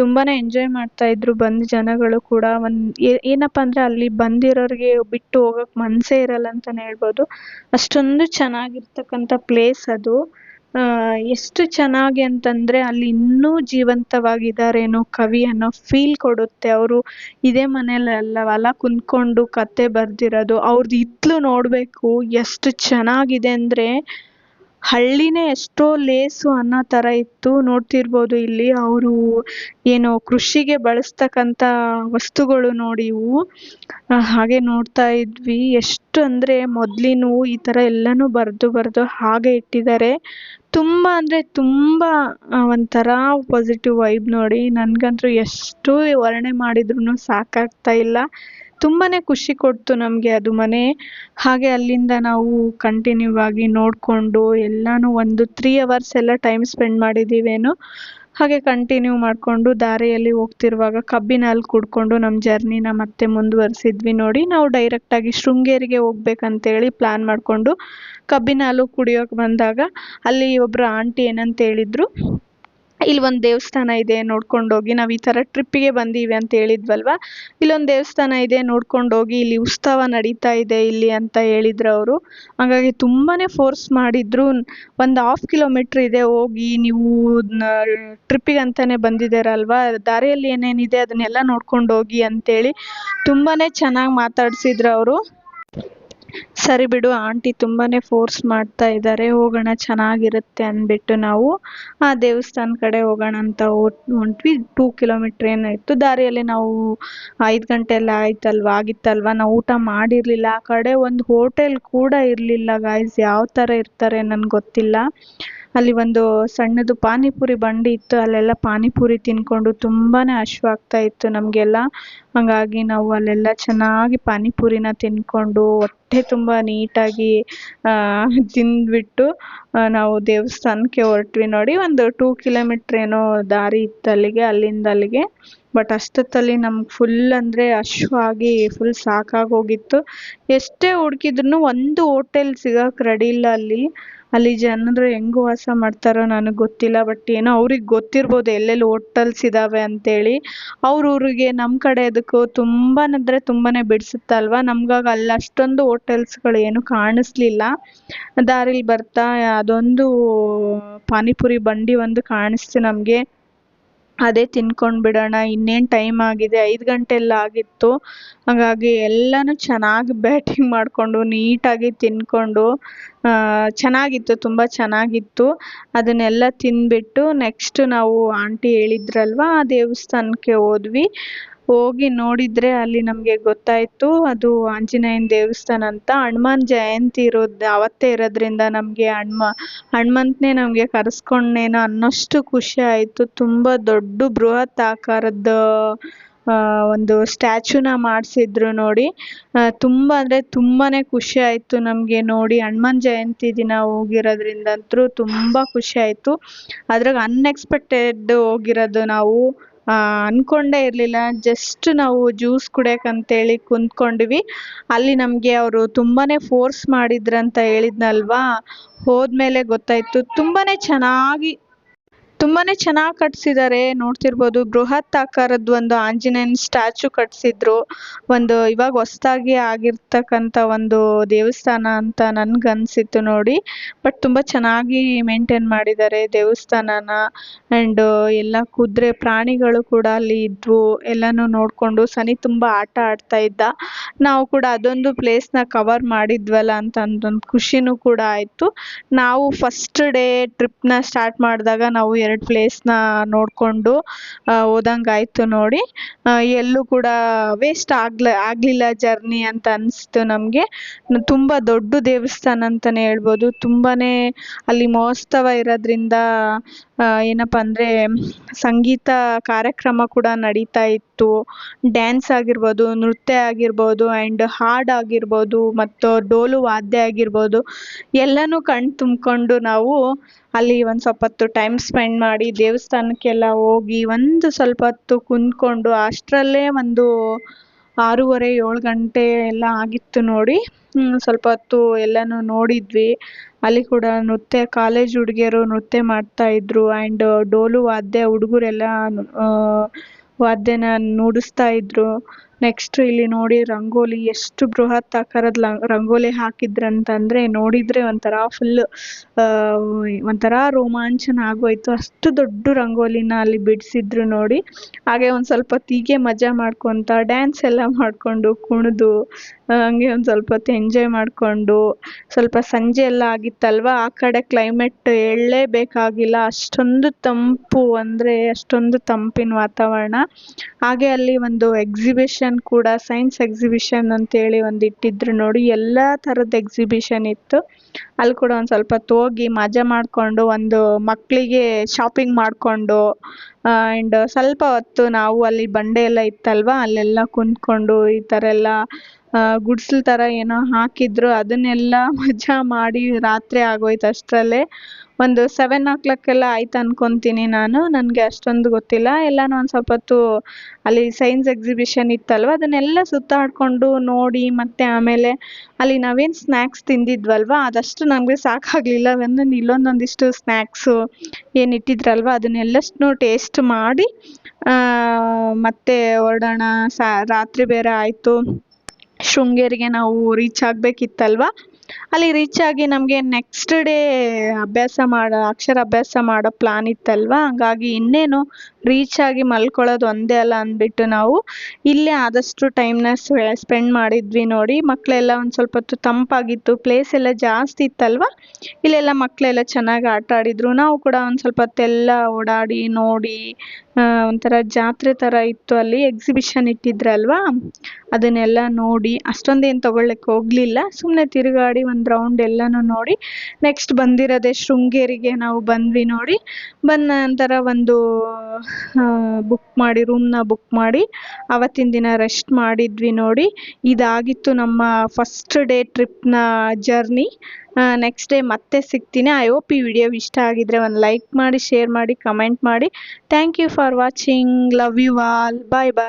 Speaker 1: ತುಂಬಾ ಎಂಜಾಯ್ ಮಾಡ್ತಾ ಇದ್ರು ಬಂದ ಜನಗಳು ಕೂಡ. ಒಂದು ಏನಪ್ಪ ಅಂದರೆ ಅಲ್ಲಿ ಬಂದಿರೋರಿಗೆ ಬಿಟ್ಟು ಹೋಗೋಕೆ ಮನಸ್ಸೇ ಇರಲ್ಲ ಅಂತಲೇ ಹೇಳ್ಬೋದು. ಅಷ್ಟೊಂದು ಚೆನ್ನಾಗಿರ್ತಕ್ಕಂಥ ಪ್ಲೇಸ್ ಅದು. ಎಷ್ಟು ಚೆನ್ನಾಗಿ ಅಂತಂದರೆ ಅಲ್ಲಿ ಇನ್ನೂ ಜೀವಂತವಾಗಿದ್ದಾರೇನೋ ಕವಿ ಅನ್ನೋ ಫೀಲ್ ಕೊಡುತ್ತೆ ಅವರು. ಇದೇ ಹೊಲ ಕುಂತ್ಕೊಂಡು ಕತೆ ಬರೆದಿರೋದು. ಅವ್ರದ್ದು ಹಿತ್ಲು ನೋಡಬೇಕು ಎಷ್ಟು ಚೆನ್ನಾಗಿದೆ ಅಂದರೆ ಹಳ್ಳಿನೇ ಎಷ್ಟೋ ಲೇಸು ಅನ್ನೋ ಥರ ಇತ್ತು. ನೋಡ್ತಿರ್ಬೋದು ಇಲ್ಲಿ ಅವರು ಏನು ಕೃಷಿಗೆ ಬಳಸ್ತಕ್ಕಂಥ ವಸ್ತುಗಳು ನೋಡಿ ಇವು. ಹಾಗೆ ನೋಡ್ತಾ ಇದ್ವಿ. ಎಷ್ಟು ಅಂದರೆ ಮೊದಲಿನವು ಈ ಥರ ಎಲ್ಲನೂ ಬರೆದು ಬರೆದು ಹಾಗೆ ಇಟ್ಟಿದ್ದಾರೆ. ತುಂಬ ಅಂದರೆ ತುಂಬ ಒಂಥರ ಪಾಸಿಟಿವ್ ವೈಬ್ ನೋಡಿ. ನನಗಂತೂ ಎಷ್ಟು ವರ್ಣನೆ ಮಾಡಿದ್ರೂ ಸಾಕಾಗ್ತಾ ಇಲ್ಲ. ತುಂಬಾ ಖುಷಿ ಕೊಡ್ತು ನಮಗೆ ಅದು ಮನೆ. ಹಾಗೆ ಅಲ್ಲಿಂದ ನಾವು ಕಂಟಿನ್ಯೂ ಆಗಿ ನೋಡಿಕೊಂಡು ಎಲ್ಲನೂ ಒಂದು ತ್ರೀ ಅವರ್ಸ್ ಎಲ್ಲ ಟೈಮ್ ಸ್ಪೆಂಡ್ ಮಾಡಿದ್ದೀವೇನೋ ಹಾಗೆ ಕಂಟಿನ್ಯೂ ಮಾಡಿಕೊಂಡು ದಾರಿಯಲ್ಲಿ ಹೋಗ್ತಿರುವಾಗ ಕಬ್ಬಿನ ಹಾಲು ಕುಡ್ಕೊಂಡು ನಮ್ಮ ಜರ್ನಿನ ಮತ್ತೆ ಮುಂದುವರಿಸಿದ್ವಿ ನೋಡಿ. ನಾವು ಡೈರೆಕ್ಟಾಗಿ ಶೃಂಗೇರಿಗೆ ಹೋಗ್ಬೇಕಂತೇಳಿ ಪ್ಲ್ಯಾನ್ ಮಾಡಿಕೊಂಡು ಕಬ್ಬಿನ ಹಾಲು ಕುಡಿಯೋಕೆ ಬಂದಾಗ ಅಲ್ಲಿ ಒಬ್ಬರು ಆಂಟಿ ಏನಂತ ಹೇಳಿದ್ರು ಇಲ್ಲಿ ಒಂದು ದೇವಸ್ಥಾನ ಇದೆ ನೋಡ್ಕೊಂಡು ಹೋಗಿ ನಾವು ಈ ಥರ ಟ್ರಿಪ್ಪಿಗೆ ಬಂದೀವಿ ಅಂತ ಹೇಳಿದ್ವಲ್ವಾ? ಇಲ್ಲೊಂದು ದೇವಸ್ಥಾನ ಇದೆ ನೋಡ್ಕೊಂಡು ಹೋಗಿ ಇಲ್ಲಿ ಉತ್ಸವ ನಡೀತಾ ಇದೆ ಇಲ್ಲಿ ಅಂತ ಹೇಳಿದ್ರು ಅವರು. ಹಾಗಾಗಿ ತುಂಬಾ ಫೋರ್ಸ್ ಮಾಡಿದ್ರು. ಒಂದು ಹಾಫ್ ಕಿಲೋಮೀಟ್ರ್ ಇದೆ ಹೋಗಿ, ನೀವು ಟ್ರಿಪ್ಪಿಗೆ ಅಂತಲೇ ಬಂದಿದ್ದೀರಲ್ವ? ದಾರಿಯಲ್ಲಿ ಏನೇನಿದೆ ಅದನ್ನೆಲ್ಲ ನೋಡ್ಕೊಂಡು ಹೋಗಿ ಅಂತೇಳಿ ತುಂಬಾ ಚೆನ್ನಾಗಿ ಮಾತಾಡಿಸಿದ್ರು ಅವರು. ಸರಿ ಬಿಡು, ಆಂಟಿ ತುಂಬಾನೇ ಫೋರ್ಸ್ ಮಾಡ್ತಾ ಇದ್ದಾರೆ ಹೋಗೋಣ, ಚೆನ್ನಾಗಿರುತ್ತೆ ಅಂದ್ಬಿಟ್ಟು ನಾವು ಆ ದೇವಸ್ಥಾನ ಕಡೆ ಹೋಗೋಣ ಅಂತ ಹೊಂಟ್ವಿ. ಟೂ ಕಿಲೋಮೀಟ್ರ್ ಇತ್ತು ದಾರಿಯಲ್ಲಿ ನಾವು ಐದು ಗಂಟೆ ಎಲ್ಲ ಆಯ್ತಲ್ವಾ, ಆಗಿತ್ತಲ್ವ? ನಾವು ಊಟ ಮಾಡಿರಲಿಲ್ಲ. ಆ ಕಡೆ ಒಂದು ಹೋಟೆಲ್ ಕೂಡ ಇರಲಿಲ್ಲ ಗಾಯ್ಸ್ ಯಾವ ಥರ ಇರ್ತಾರೆ ನನಗೆ ಗೊತ್ತಿಲ್ಲ. ಅಲ್ಲಿ ಒಂದು ಸಣ್ಣದು ಪಾನಿಪುರಿ ಬಂಡಿ ಇತ್ತು, ಅಲ್ಲೆಲ್ಲ ಪಾನಿಪುರಿ ತಿನ್ಕೊಂಡು ತುಂಬಾ ಹಶ್ವಾಗ್ತಾ ಇತ್ತು ನಮಗೆಲ್ಲ. ಹಾಗಾಗಿ ನಾವು ಅಲ್ಲೆಲ್ಲ ಚೆನ್ನಾಗಿ ಪಾನಿಪುರಿನ ತಿನ್ಕೊಂಡು ಹೊಟ್ಟೆ ತುಂಬ ನೀಟಾಗಿ ತಿಂದ್ಬಿಟ್ಟು ನಾವು ದೇವಸ್ಥಾನಕ್ಕೆ ಹೊರಟ್ವಿ ನೋಡಿ. ಒಂದು ಟೂ ಕಿಲೋಮೀಟ್ರ್ ಏನೋ ದಾರಿ ಇತ್ತು ಅಲ್ಲಿಗೆ, ಅಲ್ಲಿಂದ ಅಲ್ಲಿಗೆ. ಬಟ್ ಅಷ್ಟೊತ್ತಲ್ಲಿ ನಮ್ಗೆ ಫುಲ್ ಅಂದರೆ ಹಶ್ವಾಗಿ ಫುಲ್ ಸಾಕಾಗಿ ಹೋಗಿತ್ತು ಎಷ್ಟೇ ಹುಡುಕಿದ್ರು ಒಂದು ಹೋಟೆಲ್ ಸಿಗೋಕೆ ರೆಡಿ ಇಲ್ಲ ಅಲ್ಲಿ. ಅಲ್ಲಿ ಜನರು ಹೆಂಗ್ ವಾಸ ಮಾಡ್ತಾರೋ ನನಗೆ ಗೊತ್ತಿಲ್ಲ ಬಟ್ ಏನೋ ಅವ್ರಿಗೆ ಗೊತ್ತಿರ್ಬೋದು ಎಲ್ಲೆಲ್ಲಿ ಹೋಟೆಲ್ಸ್ ಇದ್ದಾವೆ ಅಂತೇಳಿ. ಅವ್ರ ಊರಿಗೆ ನಮ್ಮ ಕಡೆ ಅದಕ್ಕೂ ತುಂಬಾ ಅಂದರೆ ತುಂಬಾ ಬಿಡಿಸುತ್ತಲ್ವ? ನಮ್ಗಾಗ ಅಲ್ಲಿ ಅಷ್ಟೊಂದು ಹೋಟೆಲ್ಸ್ಗಳು ಏನು ಕಾಣಿಸ್ಲಿಲ್ಲ. ದಾರಿಲಿ ಬರ್ತಾ ಅದೊಂದು ಪಾನಿಪುರಿ ಬಂಡಿ ಒಂದು ಕಾಣಿಸ್ತು ನಮಗೆ. ಅದೇ ತಿನ್ಕೊಂಡು ಬಿಡೋಣ, ಇನ್ನೇನು ಟೈಮ್ ಆಗಿದೆ, ಐದು ಗಂಟೆ ಎಲ್ಲ ಆಗಿತ್ತು. ಹಾಗಾಗಿ ಎಲ್ಲನೂ ಚೆನ್ನಾಗಿ ಬ್ಯಾಟಿಂಗ್ ಮಾಡಿಕೊಂಡು, ನೀಟಾಗಿ ತಿನ್ಕೊಂಡು ಚೆನ್ನಾಗಿತ್ತು, ತುಂಬ ಚೆನ್ನಾಗಿತ್ತು. ಅದನ್ನೆಲ್ಲ ತಿಂದ್ಬಿಟ್ಟು ನೆಕ್ಸ್ಟ್ ನಾವು ಆಂಟಿ ಹೇಳಿದ್ರಲ್ವ, ಆ ದೇವಸ್ಥಾನಕ್ಕೆ ಹೋದ್ವಿ. ಹೋಗಿ ನೋಡಿದರೆ ಅಲ್ಲಿ ನಮಗೆ ಗೊತ್ತಾಯಿತು, ಅದು ಆಂಜನೇಯನ ದೇವಸ್ಥಾನ ಅಂತ. ಹನುಮಾನ್ ಜಯಂತಿ ಇರೋದು ಅವತ್ತೇ ಇರೋದ್ರಿಂದ ನಮಗೆ ಹಣ್ಮ ಹನುಮಂತನೇ ನಮಗೆ ಕರೆಸ್ಕೊಂಡೇನೋ ಅನ್ನೋಷ್ಟು ಖುಷಿ ಆಯಿತು. ತುಂಬ ದೊಡ್ಡ ಬೃಹತ್ ಆಕಾರದ ಒಂದು ಸ್ಟ್ಯಾಚ್ಯೂನ ಮಾಡಿಸಿದ್ರು ನೋಡಿ. ತುಂಬ ಅಂದರೆ ತುಂಬಾ ಖುಷಿ ಆಯಿತು ನಮಗೆ ನೋಡಿ. ಹನುಮಾನ್ ಜಯಂತಿ ದಿನ ಹೋಗಿರೋದ್ರಿಂದಂತೂ ತುಂಬ ಖುಷಿ ಆಯಿತು. ಅದ್ರಾಗ ಅನ್ಎಕ್ಸ್ಪೆಕ್ಟೆಡ್ ಹೋಗಿರೋದು ನಾವು. ಅಂದ್ಕೊಂಡೇ ಇರಲಿಲ್ಲ. ಜಸ್ಟ್ ನಾವು ಜ್ಯೂಸ್ ಕುಡಿಯೋಕ್ಕಂತೇಳಿ ಕುಂತ್ಕೊಂಡ್ವಿ. ಅಲ್ಲಿ ನಮಗೆ ಅವರು ತುಂಬಾ ಫೋರ್ಸ್ ಮಾಡಿದ್ರಂತ ಹೇಳಿದ್ನಲ್ವಾ? ಹೋದ್ಮೇಲೆ ಗೊತ್ತಾಯಿತು. ತುಂಬಾ ಚೆನ್ನಾಗಿ ತುಂಬಾ ಚೆನ್ನಾಗಿ ಕಟ್ಸಿದ್ದಾರೆ ನೋಡ್ತಿರ್ಬೋದು, ಬೃಹತ್ ಆಕಾರದ ಒಂದು ಆಂಜನೇಯನ ಸ್ಟ್ಯಾಚು ಕಟ್ಸಿದ್ರು. ಒಂದು ಇವಾಗ ಹೊಸದಾಗಿ ಆಗಿರ್ತಕ್ಕಂಥ ಒಂದು ದೇವಸ್ಥಾನ ಅಂತ ನನ್ಗನ್ಸಿತ್ತು ನೋಡಿ. ಬಟ್ ತುಂಬ ಚೆನ್ನಾಗಿ ಮೇಂಟೈನ್ ಮಾಡಿದ್ದಾರೆ ದೇವಸ್ಥಾನನ. ಆ್ಯಂಡ್ ಎಲ್ಲ ಕುದುರೆ ಪ್ರಾಣಿಗಳು ಕೂಡ ಅಲ್ಲಿ ಇದ್ವು. ಎಲ್ಲನೂ ನೋಡಿಕೊಂಡು ಸನಿ ತುಂಬ ಆಟ ಆಡ್ತಾ ಇದ್ದ. ನಾವು ಕೂಡ ಅದೊಂದು ಪ್ಲೇಸ್ನ ಕವರ್ ಮಾಡಿದ್ವಲ್ಲ ಅಂತ ಅಂದೊಂದು ಖುಷಿನೂ ಕೂಡ ಆಯಿತು. ನಾವು ಫಸ್ಟ್ ಡೇ ಟ್ರಿಪ್ನ ಸ್ಟಾರ್ಟ್ ಮಾಡಿದಾಗ ನಾವು ಎರಡು ಪ್ಲೇಸ್ನ ನೋಡಿಕೊಂಡು ಹೋದಂಗಾಯ್ತು ನೋಡಿ. ಎಲ್ಲೂ ಕೂಡ ವೇಸ್ಟ್ ಆಗ್ಲ, ಆಗಲಿಲ್ಲ ಜರ್ನಿ ಅಂತ ಅನ್ಸ್ತು ನಮಗೆ. ತುಂಬ ದೊಡ್ಡ ದೇವಸ್ಥಾನ ಅಂತಲೇ ಹೇಳ್ಬೋದು. ತುಂಬಾನೇ ಅಲ್ಲಿ ಮಹೋತ್ಸವ ಇರೋದ್ರಿಂದ ಏನಪ್ಪ ಅಂದರೆ, ಸಂಗೀತ ಕಾರ್ಯಕ್ರಮ ಕೂಡ ನಡೀತಾ ಇತ್ತು. ಡ್ಯಾನ್ಸ್ ಆಗಿರ್ಬೋದು, ನೃತ್ಯ ಆಗಿರ್ಬೋದು ಆ್ಯಂಡ್ ಹಾಡು ಆಗಿರ್ಬೋದು ಮತ್ತು ಡೋಲು ವಾದ್ಯ ಆಗಿರ್ಬೋದು, ಎಲ್ಲನೂ ಕಣ್ಣು ತುಂಬಿಕೊಂಡು ನಾವು ಅಲ್ಲಿ ಒಂದು ಸ್ವಲ್ಪ ಹೊತ್ತು ಟೈಮ್ ಸ್ಪೆಂಡ್ ಮಾಡಿ ದೇವಸ್ಥಾನಕ್ಕೆಲ್ಲ ಹೋಗಿ ಒಂದು ಸ್ವಲ್ಪ ಹೊತ್ತು ಕುಂತ್ಕೊಂಡು ಅಷ್ಟರಲ್ಲೇ ಒಂದು ಆರೂವರೆ, ಏಳು ಗಂಟೆ ಎಲ್ಲ ಆಗಿತ್ತು ನೋಡಿ. ಸ್ವಲ್ಪ ಹೊತ್ತು ಎಲ್ಲನೂ ನೋಡಿದ್ವಿ. ಅಲ್ಲಿ ಕೂಡ ನೃತ್ಯ, ಕಾಲೇಜ್ ಹುಡುಗಿಯರು ನೃತ್ಯ ಮಾಡ್ತಾ ಇದ್ರು ಆ್ಯಂಡ್ ಡೋಲು ವಾದ್ಯ ಹುಡುಗರೆಲ್ಲ ವಾದ್ಯನ ನುಡಿಸ್ತಾ ಇದ್ರು. ನೆಕ್ಸ್ಟ್ ಇಲ್ಲಿ ನೋಡಿ ರಂಗೋಲಿ ಎಷ್ಟು ಬೃಹತ್ ಆಕಾರದ ರಂಗೋಲಿ ಹಾಕಿದ್ರು ಅಂತಂದ್ರೆ ನೋಡಿದರೆ ಒಂಥರ ಫುಲ್ ಒಂಥರ ರೋಮಾಂಚನ ಆಗೋಯ್ತು. ಅಷ್ಟು ದೊಡ್ಡ ರಂಗೋಲಿನ ಅಲ್ಲಿ ಬಿಡಿಸಿದ್ರು ನೋಡಿ. ಹಾಗೆ ಒಂದು ಸ್ವಲ್ಪ ಹೀಗೆ ಮಜಾ ಮಾಡ್ಕೊತ ಡ್ಯಾನ್ಸ್ ಎಲ್ಲ ಮಾಡಿಕೊಂಡು ಕುಣಿದು ಹಂಗೆ ಒಂದು ಸ್ವಲ್ಪ ಹೊತ್ತು ಎಂಜಾಯ್ ಮಾಡಿಕೊಂಡು, ಸ್ವಲ್ಪ ಸಂಜೆ ಎಲ್ಲ ಆಗಿತ್ತಲ್ವ? ಆ ಕಡೆ ಕ್ಲೈಮೇಟ್ ಹೇಳಲೇಬೇಕಾಗಿಲ್ಲ ಅಷ್ಟೊಂದು ತಂಪು ಅಂದರೆ ಅಷ್ಟೊಂದು ತಂಪಿನ ವಾತಾವರಣ. ಹಾಗೆ ಅಲ್ಲಿ ಒಂದು ಎಕ್ಸಿಬಿಷನ್ ಕೂಡ ಸೈನ್ಸ್ ಎಕ್ಸಿಬಿಷನ್ ಅಂತೇಳಿ ಒಂದು ಇಟ್ಟಿದ್ರು ನೋಡಿ, ಎಲ್ಲ ಥರದ ಎಕ್ಸಿಬಿಷನ್ ಇತ್ತು. ಅಲ್ಲಿ ಕೂಡ ಒಂದು ಸ್ವಲ್ಪ ಹೋಗಿ ಮಜಾ ಮಾಡಿಕೊಂಡು ಒಂದು ಮಕ್ಕಳಿಗೆ ಶಾಪಿಂಗ್ ಮಾಡಿಕೊಂಡು ಆ್ಯಂಡ್ ಸ್ವಲ್ಪ ಹೊತ್ತು ನಾವು ಅಲ್ಲಿ ಬಂಡೆ ಎಲ್ಲ ಇತ್ತಲ್ವ, ಅಲ್ಲೆಲ್ಲ ಕುಂತ್ಕೊಂಡು ಈ ಥರ ಎಲ್ಲ ಗುಡ್ಸ್ಲು ಥರ ಏನೋ ಹಾಕಿದ್ರು, ಅದನ್ನೆಲ್ಲ ಮಜಾ ಮಾಡಿ ರಾತ್ರಿ ಆಗೋಯ್ತು ಅಷ್ಟರಲ್ಲೇ. ಒಂದು ಸೆವೆನ್ ಓ ಕ್ಲಾಕ್ ಎಲ್ಲ ಆಯ್ತು ಅನ್ಕೊತೀನಿ ನಾನು. ನನಗೆ ಅಷ್ಟೊಂದು ಗೊತ್ತಿಲ್ಲ. ಎಲ್ಲನೂ ಒಂದು ಸ್ವಲ್ಪ ಹೊತ್ತು ಅಲ್ಲಿ ಸೈನ್ಸ್ ಎಕ್ಸಿಬಿಷನ್ ಇತ್ತಲ್ವ? ಅದನ್ನೆಲ್ಲ ಸುತ್ತಾಡಿಕೊಂಡು ನೋಡಿ ಮತ್ತು ಆಮೇಲೆ ಅಲ್ಲಿ ನಾವೇನು ಸ್ನ್ಯಾಕ್ಸ್ ತಿಂದಿದ್ವಲ್ವ? ಅದಷ್ಟು ನಮಗೆ ಸಾಕಾಗಲಿಲ್ಲ. ಒಂದೊಂದು ಇಲ್ಲೊಂದೊಂದಿಷ್ಟು ಸ್ನ್ಯಾಕ್ಸು ಏನು ಇಟ್ಟಿದ್ರಲ್ವ? ಅದನ್ನೆಲ್ಲಷ್ಟನ್ನೂ ಟೇಸ್ಟ್ ಮಾಡಿ ಮತ್ತೆ ಹೊರಡೋಣ. ಸಾ, ರಾತ್ರಿ ಬೇರೆ ಆಯಿತು. ಶೃಂಗೇರಿಗೆ ನಾವು ರೀಚ್ ಆಗಬೇಕಿತ್ತಲ್ವ? ಅಲ್ಲಿ ರೀಚ್ ಆಗಿ ನಮಗೆ ನೆಕ್ಸ್ಟ್ ಡೇ ಅಭ್ಯಾಸ ಮಾಡೋ ಅಕ್ಷರಾಭ್ಯಾಸ ಮಾಡೋ ಪ್ಲಾನ್ ಇತ್ತಲ್ವಾ? ಹಂಗಾಗಿ ಇನ್ನೇನು ರೀಚ್ ಆಗಿ ಮಲ್ಕೊಳ್ಳೋದು ಒಂದೇ ಅಲ್ಲ ಅಂದ್ಬಿಟ್ಟು ನಾವು ಇಲ್ಲೇ ಆದಷ್ಟು ಟೈಮ್ನ ಸ್ಪೆಂಡ್ ಮಾಡಿದ್ವಿ ನೋಡಿ. ಮಕ್ಕಳೆಲ್ಲ ಒಂದು ಸ್ವಲ್ಪ ಹೊತ್ತು ತಂಪಾಗಿತ್ತು. ಪ್ಲೇಸ್ ಎಲ್ಲ ಜಾಸ್ತಿ ಇತ್ತಲ್ವ? ಇಲ್ಲೆಲ್ಲ ಮಕ್ಕಳೆಲ್ಲ ಚೆನ್ನಾಗಿ ಆಟ ಆಡಿದ್ರು. ನಾವು ಕೂಡ ಒಂದು ಸ್ವಲ್ಪ ಹೊತ್ತೆಲ್ಲ ಓಡಾಡಿ, ನೋಡಿ ಒಂಥರ ಜಾತ್ರೆ ಥರ ಇತ್ತು ಅಲ್ಲಿ. ಎಕ್ಸಿಬಿಷನ್ ಇಟ್ಟಿದ್ರಲ್ವಾ? ಅದನ್ನೆಲ್ಲ ನೋಡಿ. ಅಷ್ಟೊಂದೇನು ತೊಗೊಳ್ಳೋಕ್ಕೆ ಹೋಗಲಿಲ್ಲ. ಸುಮ್ಮನೆ ತಿರುಗಾಡಿ ಒಂದು ರೌಂಡ್ ಎಲ್ಲನೂ ನೋಡಿ. ನೆಕ್ಸ್ಟ್ ಬಂದಿರೋದೇ ಶೃಂಗೇರಿಗೆ ನಾವು ಬಂದ್ವಿ ನೋಡಿ. ಬಂದ ನಂತರ ಒಂದು ಬುಕ್ ಮಾಡಿ ರೂಮ್ನ ಬುಕ್ ಮಾಡಿ, ಅವತ್ತಿನ ದಿನ ರೆಸ್ಟ್ ಮಾಡಿದ್ವಿ ನೋಡಿ. ಇದಾಗಿತ್ತು ನಮ್ಮ ಫಸ್ಟ್ ಡೇ ಟ್ರಿಪ್ನ ಜರ್ನಿ ನೆಕ್ಸ್ಟ್ ಡೇ ಮತ್ತೆ ಸಿಗ್ತೀನಿ. ಐ ಹೋಪ್ ಈ ವಿಡಿಯೋ ಇಷ್ಟ ಆಗಿದ್ರೆ ಒಂದು ಲೈಕ್ ಮಾಡಿ ಶೇರ್ ಮಾಡಿ ಕಮೆಂಟ್ ಮಾಡಿ. Thank you for watching love you all bye bye